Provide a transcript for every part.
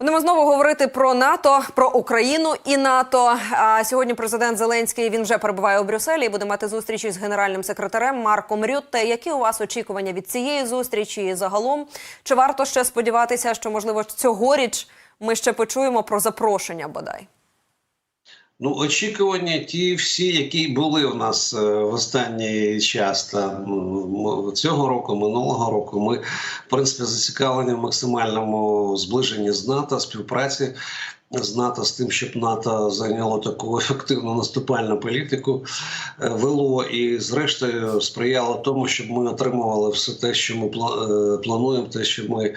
Будемо знову говорити про НАТО, про Україну і НАТО. А сьогодні президент Зеленський він вже перебуває у Брюсселі і буде мати зустріч із генеральним секретарем Марком Рютте. Які у вас очікування від цієї зустрічі? І загалом чи варто ще сподіватися, що можливо цьогоріч ми ще почуємо про запрошення бодай? Ну, очікування ті всі, які були в нас е, в останній час там цього року, минулого року. Ми в принципі зацікавлені в максимальному зближенні з НАТО, співпраці з НАТО з тим, щоб НАТО зайняло таку ефективну наступальну політику, е, вело і, зрештою, сприяло тому, щоб ми отримували все те, що ми е, плануємо, те, що ми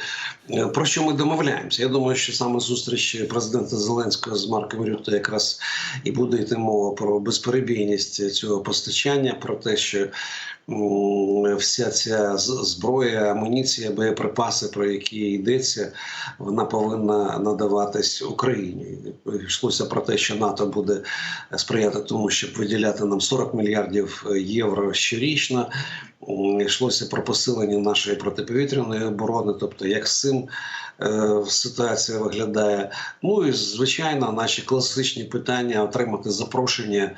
е, про що ми домовляємося. Я думаю, що саме зустріч президента Зеленського з Марком Рютте якраз і буде йти мова про безперебійність цього постачання, про те, що вся ця зброя, амуніція, боєприпаси, про які йдеться, вона повинна надаватись Україні. Йшлося про те, що НАТО буде сприяти тому, щоб виділяти нам 40 мільярдів євро щорічно. Йшлося про посилення нашої протиповітряної оборони, тобто як з цим е, ситуація виглядає. Ну і звичайно, наші класичні питання отримати запрошення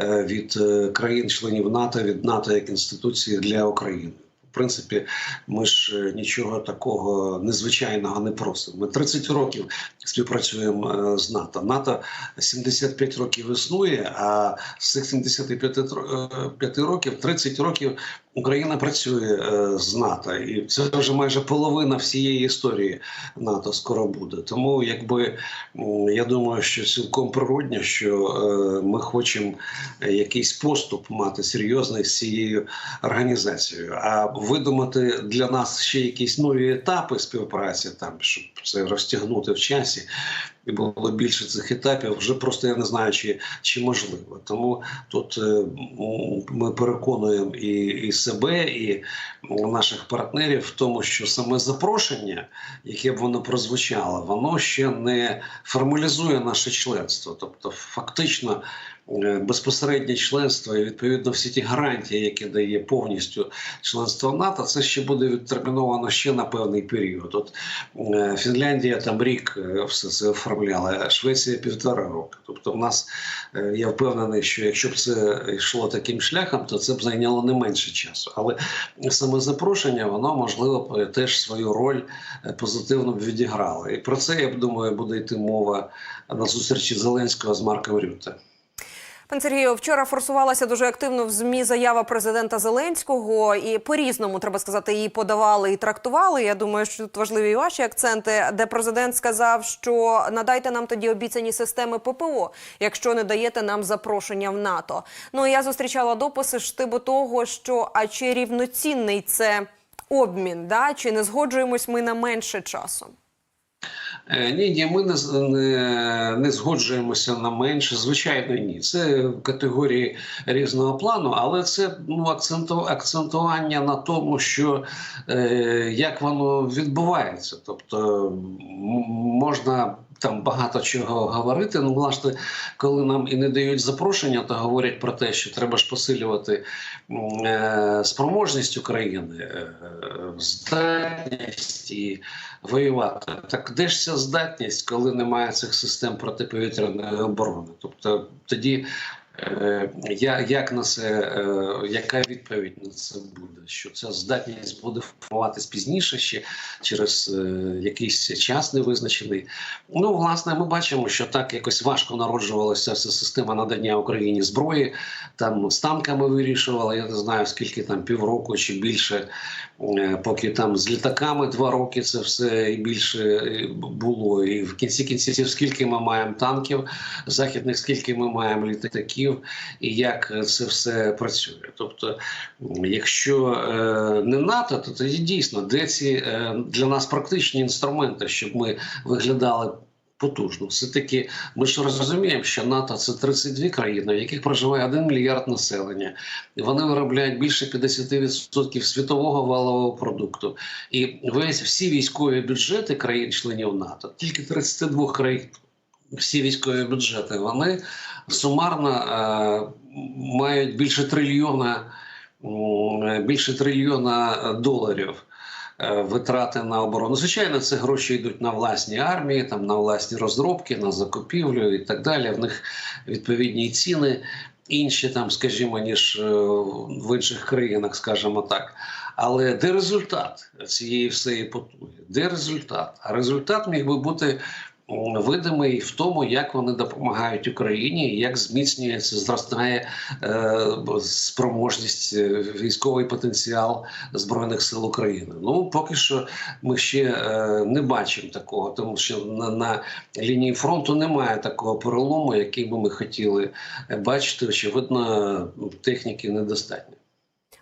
е, від е, країн-членів НАТО, від НАТО як інституції для України. В принципі, ми ж е, нічого такого незвичайного не просимо. Ми 30 років співпрацюємо е, з НАТО. НАТО 75 років існує, а з цих 75 тро- е, п'яти років 30 років Україна працює е, з НАТО, і це вже майже половина всієї історії НАТО скоро буде. Тому, якби я думаю, що цілком природньо, що е, ми хочемо якийсь поступ мати серйозний з цією організацією. А видумати для нас ще якісь нові етапи співпраці, там щоб це розтягнути в часі. І було більше цих етапів, вже просто я не знаю, чи, чи можливо. Тому тут е, ми переконуємо і, і себе, і наших партнерів в тому, що саме запрошення, яке б воно прозвучало, воно ще не формалізує наше членство. Тобто, фактично, безпосереднє членство і відповідно всі ті гарантії, які дає повністю членство НАТО, це ще буде відтерміновано ще на певний період. От е, Фінляндія там рік е, все це оформляла, а Швеція півтора року. Тобто, в нас е, я впевнений, що якщо б це йшло таким шляхом, то це б зайняло не менше часу. Але саме запрошення, воно можливо теж свою роль е, позитивно б відіграло. І про це я б думаю, буде йти мова на зустрічі Зеленського з Марком Рютте. Пан Сергію, вчора форсувалася дуже активно в змі заява президента Зеленського, і по різному треба сказати, її подавали і трактували. Я думаю, що тут важливі ваші акценти, де президент сказав, що надайте нам тоді обіцяні системи ППО, якщо не даєте нам запрошення в НАТО. Ну я зустрічала дописи штибу того, що а чи рівноцінний це обмін, да чи не згоджуємось ми на менше часу. Е, Ні, ні, ми не, не, не згоджуємося на менше. Звичайно, ні. Це категорії різного плану, але це ну, акценту, акцентування на тому, що е, як воно відбувається. Тобто можна. Там багато чого говорити. Ну, власне, коли нам і не дають запрошення, то говорять про те, що треба ж посилювати е, спроможність України, е, здатність і воювати. Так де ж ця здатність, коли немає цих систем протиповітряної оборони? Тобто тоді е, я, як на це, е, яка відповідь на це буде? Що ця здатність буде формуватись пізніше ще через е, якийсь час невизначений? Ну, власне, ми бачимо, що так якось важко народжувалася ця система надання Україні зброї. Там з танками вирішували. Я не знаю скільки там півроку чи більше. Е, Поки там з літаками два роки це все і більше е, було. І в кінці кінців, скільки ми маємо танків західних, скільки ми маємо літаків, і як це все працює. Тобто, якщо е, не НАТО, то тоді дійсно де ці для нас практичні інструменти, щоб ми виглядали. Потужно, все таки ми ж розуміємо, що НАТО це 32 країни, в яких проживає 1 мільярд населення, і вони виробляють більше 50% світового валового продукту. І весь всі військові бюджети країн-членів НАТО, тільки 32 країн, всі військові бюджети, вони сумарно е, мають більше трильйона, більше трильйона доларів. Е, витрати на оборону. Звичайно, це гроші йдуть на власні армії, там на власні розробки, на закупівлю і так далі. В них відповідні ціни інші, там, скажімо, ніж е, в інших країнах, скажімо так. Але де результат цієї всієї потуги? Де результат? А результат міг би бути видимий в тому, як вони допомагають Україні, як зміцнюється, зростає е, спроможність, е, військовий потенціал збройних сил України. Ну поки що ми ще е, не бачимо такого, тому що на, на лінії фронту немає такого перелому, який би ми хотіли бачити. Очевидно, техніки недостатньо.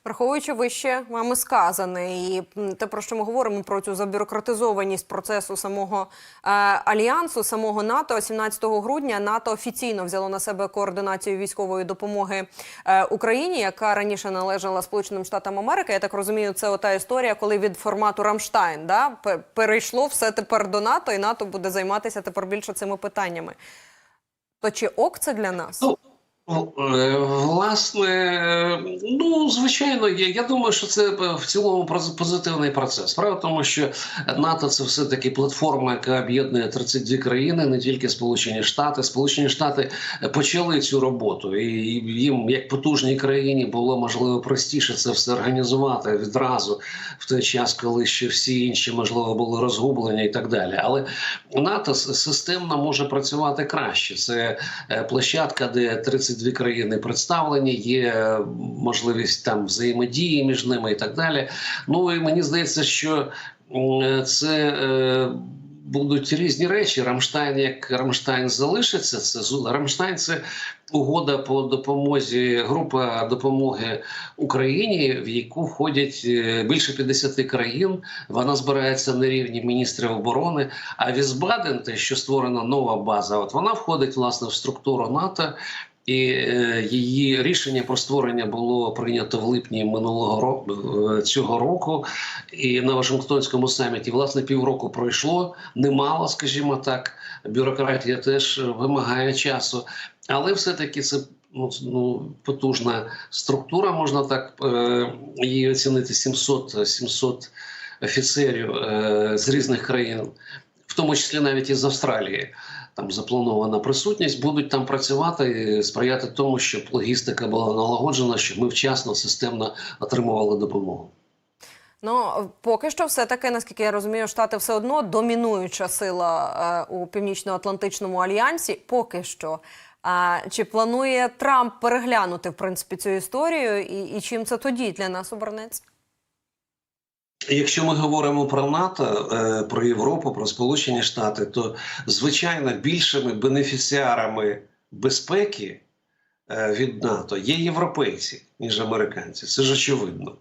Враховуючи вище вами сказане, і те, про що ми говоримо про цю забюрократизованість процесу самого е, альянсу, самого НАТО, 17 грудня НАТО офіційно взяло на себе координацію військової допомоги е, Україні, яка раніше належала Сполученим Штатам Америки. Я так розумію, це ота історія, коли від формату Рамштайн да пе- перейшло все тепер до НАТО, і НАТО буде займатися тепер більше цими питаннями. То чи ок це для нас? Ну, Е, Власне, ну звичайно, я, я думаю, що це в цілому позитивний процес. Справа в тому, що НАТО це все таки платформа, яка об'єднує 32 країни, не тільки Сполучені Штати. Сполучені Штати почали цю роботу, і їм, як потужній країні, було можливо простіше це все організувати відразу в той час, коли ще всі інші можливо були розгублені і так далі. Але НАТО системно може працювати краще. Це е, площадка, де 32 країни представлені, є можливість там взаємодії між ними і так далі. Ну і мені здається, що це. е, Будуть різні речі. Рамштайн, як Рамштайн залишиться, це Рамштайн це угода по допомозі, група допомоги Україні, в яку входять е, більше 50 країн. Вона збирається на рівні міністрів оборони. А Візбаден, те, що створена нова база, от вона входить власне в структуру НАТО. І е, її рішення про створення було прийнято в липні минулого року е, цього року. І на Вашингтонському саміті власне півроку пройшло немало, скажімо так. Бюрократія теж вимагає часу, але все-таки це ну, ну, потужна структура, можна так е, її оцінити 700, 700 офіцерів е, з різних країн, тому числі навіть із Австралії. Там запланована присутність, будуть там працювати, сприяти тому, щоб логістика була налагоджена, щоб ми вчасно системно отримували допомогу. Ну поки що, все таки, наскільки я розумію, штати все одно домінуюча сила е, у північно-атлантичному альянсі. Поки що. А чи планує Трамп переглянути в принципі цю історію, і, і чим це тоді для нас обернеться? Якщо ми говоримо про НАТО, е, про Європу, про Сполучені Штати, то звичайно більшими бенефіціарами безпеки е, від НАТО є європейці, ніж американці. Це ж очевидно.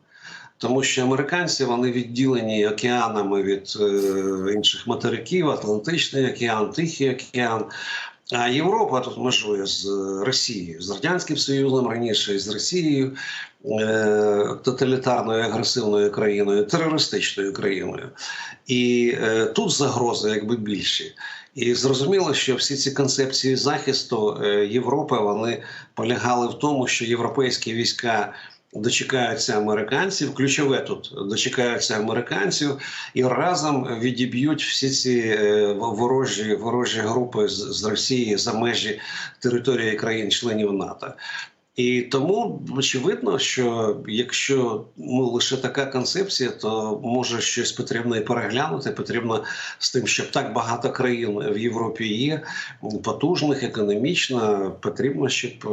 Тому що американці вони відділені океанами від е, інших материків, Атлантичний океан, Тихий океан. А Європа тут межує з Росією, з Радянським Союзом раніше, з Росією, е, тоталітарною агресивною країною, терористичною країною. І е, тут загрози якби більші. І зрозуміло, що всі ці концепції захисту е, Європи вони полягали в тому, що європейські війська дочекаються американців. Ключове тут дочекаються американців і разом відіб'ють всі ці е, ворожі ворожі групи з, з Росії за межі території країн-членів НАТО. І тому очевидно, що якщо ну, лише така концепція, то може щось потрібно і переглянути. Потрібно з тим, щоб так багато країн в Європі є потужних економічно, потрібно, щоб е,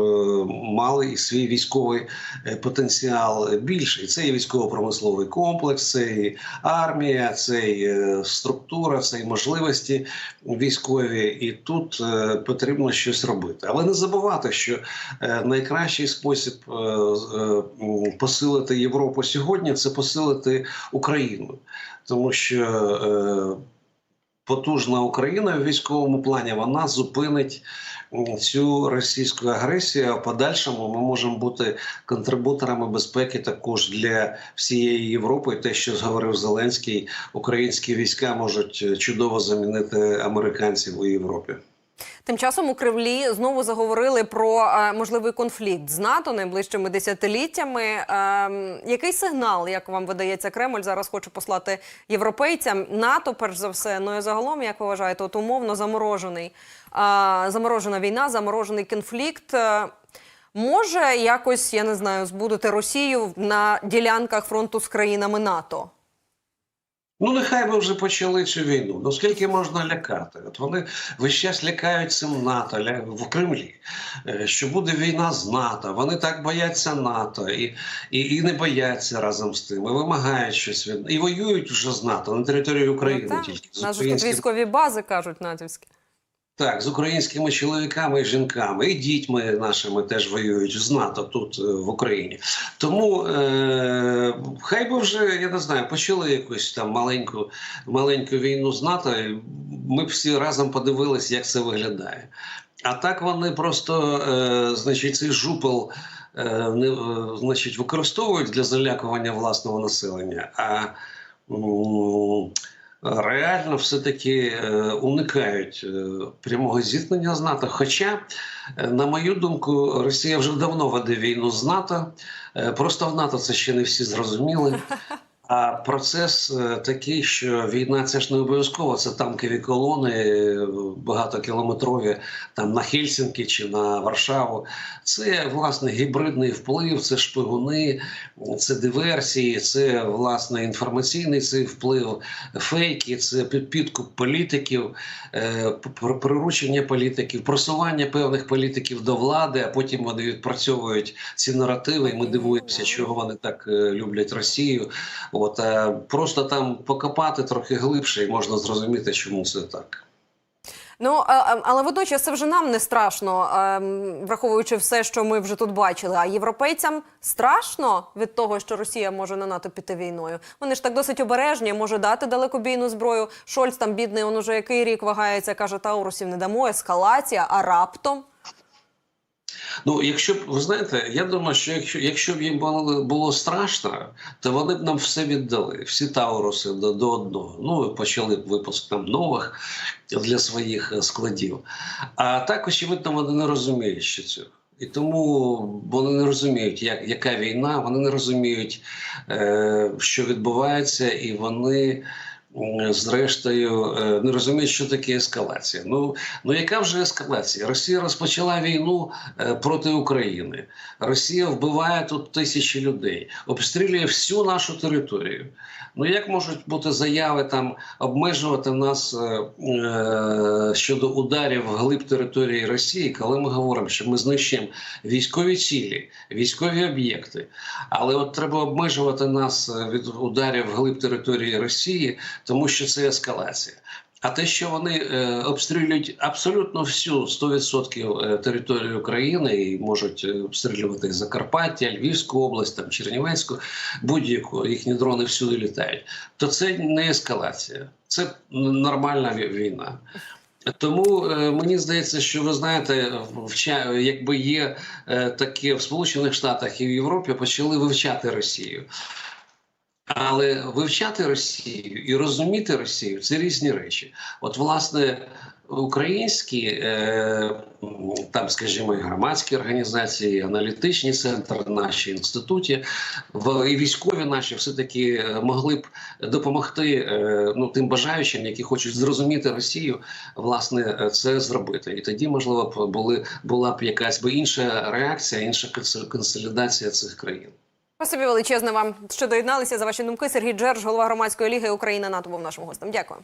мали і свій військовий е, потенціал більший. Це і військово-промисловий комплекс, це і армія, це і е, структура, це і можливості військові. І тут потрібно щось робити. Але не забувати, що е, найкращий спосіб е, е, посилити Європу сьогодні це посилити Україну, тому що. е, Потужна Україна в військовому плані вона зупинить цю російську агресію. А в подальшому ми можемо бути контрибуторами безпеки також для всієї Європи. Те, що зговорив Зеленський, українські війська можуть чудово замінити американців у Європі. Тим часом у Кремлі знову заговорили про е, можливий конфлікт з НАТО найближчими десятиліттями. Е, який сигнал, як вам видається, Кремль зараз хоче послати європейцям? НАТО, перш за все, ну і загалом, як ви вважаєте, от умовно заморожений е, заморожена війна, заморожений конфлікт. Е, може якось я не знаю збудити Росію на ділянках фронту з країнами НАТО? Ну, нехай би вже почали цю війну. Ну скільки можна лякати? От вони весь час лякають цим НАТО ля- в Кремлі, е, що буде війна з НАТО. Вони так бояться НАТО і, і, і не бояться разом з тим. І вимагають щось від і воюють вже з НАТО на території України. Ну, так. тільки з У нас же тут українським військові бази кажуть натівські. Так, з українськими чоловіками і жінками, і дітьми нашими теж воюють з НАТО тут е, в Україні. Тому е, хай би вже я не знаю, почали якусь там маленьку маленьку війну з НАТО. і Ми б всі разом подивилися, як це виглядає. А так вони просто, е, значить, цей жупел. е, Не, е, значить, використовують для залякування власного населення, а реально все-таки е, уникають е, прямого зіткнення з НАТО. Хоча, е, на мою думку, Росія вже давно веде війну з НАТО. Просто в НАТО це ще не всі зрозуміли. А процес е, такий, що війна це ж не обов'язково. Це танкові колони е, багатокілометрові там на Хельсінки чи на Варшаву. Це власне гібридний вплив, це шпигуни, це диверсії, це власне інформаційний цей вплив, фейки, це підкуп політиків, е, приручення політиків, просування певних політиків до влади, а потім вони відпрацьовують ці наративи. І ми дивуємося, чого вони так люблять Росію. От е, просто там покопати трохи глибше, і можна зрозуміти, чому це так. Ну але водночас це вже нам не страшно, ем, враховуючи все, що ми вже тут бачили. А європейцям страшно від того, що Росія може на НАТО піти війною. Вони ж так досить обережні, може дати далекобійну зброю. Шольц там бідний, он уже який рік вагається, каже, Таурусів не дамо, ескалація, а раптом. Ну, якщо б ви знаєте, я думаю, що якщо, якщо б їм було, було страшно, то вони б нам все віддали, всі тауруси до, до одного. Ну, почали б випуск там нових для своїх е, складів. А так, очевидно, вони не розуміють, що цього. І тому вони не розуміють, як, яка війна, вони не розуміють, е, що відбувається, і вони. М, Зрештою, е, не розуміють, що таке ескалація. Ну, ну яка вже ескалація? Росія розпочала війну е, проти України. Росія вбиває тут тисячі людей, обстрілює всю нашу територію. Ну як можуть бути заяви там обмежувати нас е, е, щодо ударів вглиб території Росії, коли ми говоримо, що ми знищуємо військові цілі, військові об'єкти. Але от треба обмежувати нас е, від ударів вглиб території Росії, тому що це ескалація. А те, що вони е, обстрілюють абсолютно всю 100% е, територію України і можуть е, обстрілювати Закарпаття, Львівську область, там Чернівецьку, будь-яку їхні дрони всюди літають, то це не ескалація, це нормальна війна. Тому е, мені здається, що ви знаєте, вча, якби є е, таке в Сполучених Штатах і в Європі почали вивчати Росію. Але вивчати Росію і розуміти Росію це різні речі. От, власне, українські е, там, скажімо, і громадські організації, і аналітичні центри, наші інституті, і військові наші все таки е, могли б допомогти е, ну тим бажаючим, які хочуть зрозуміти Росію, власне, це зробити. І тоді, можливо, б були була б якась би інша реакція, інша консолідація цих країн. Спасибі величезне вам, що доєдналися за ваші думки. Сергій Джерж, голова громадської ліги Україна НАТО, був нашим гостем. Дякую.